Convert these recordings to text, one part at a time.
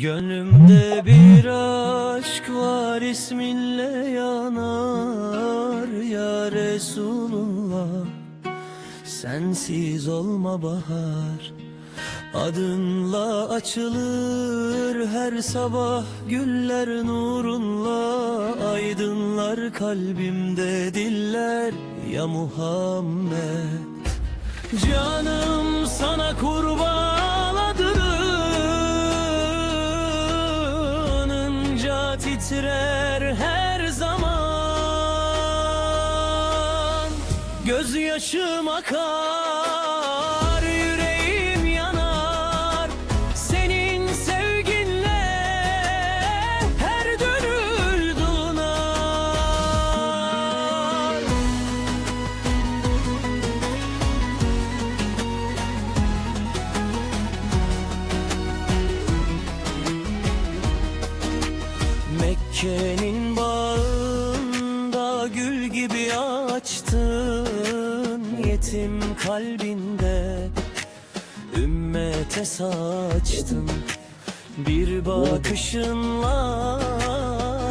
Gönlümde bir aşk var isminle yanar ya Resulullah. Sensiz olma bahar Adınla açılır her sabah güller nurunla. Aydınlar kalbimde diller ya Muhammed. Canım sana kurban titrer her zaman. Gözyaşım akar Mekke'nin bağında gül gibi açtın. Yetim kalbinde ümmete saçtın. Bir bakışınla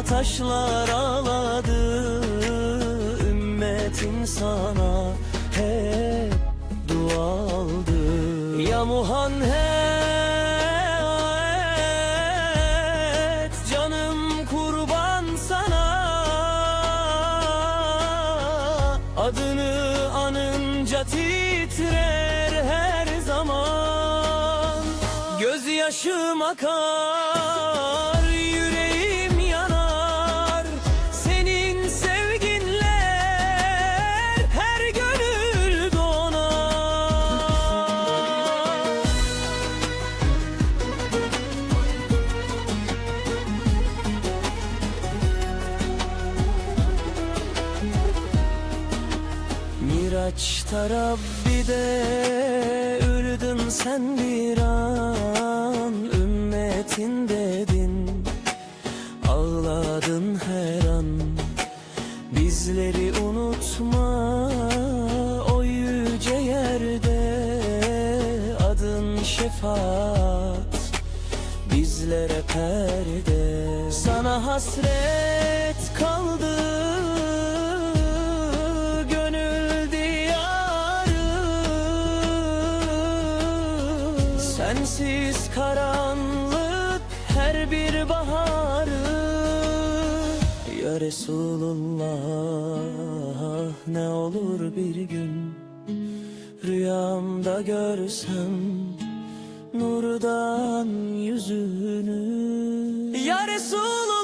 taşlar ağladı. Ümmetin sana hep dua aldı. Ya Muhammed! canım Adını anınca titrer her zaman. Gözyaşım akar Miraç'ta Rabbi'de ürdün sen bir an. Ümmetin dedin Ağladın her an. Bizleri unutma o yüce yerde. Adın şefaat bizlere perde. Sana hasret kaldı Sensiz karanlık her bir baharı Ya Resulullah ne olur bir gün Rüyamda görsem nurdan yüzünü. Ya Resulullah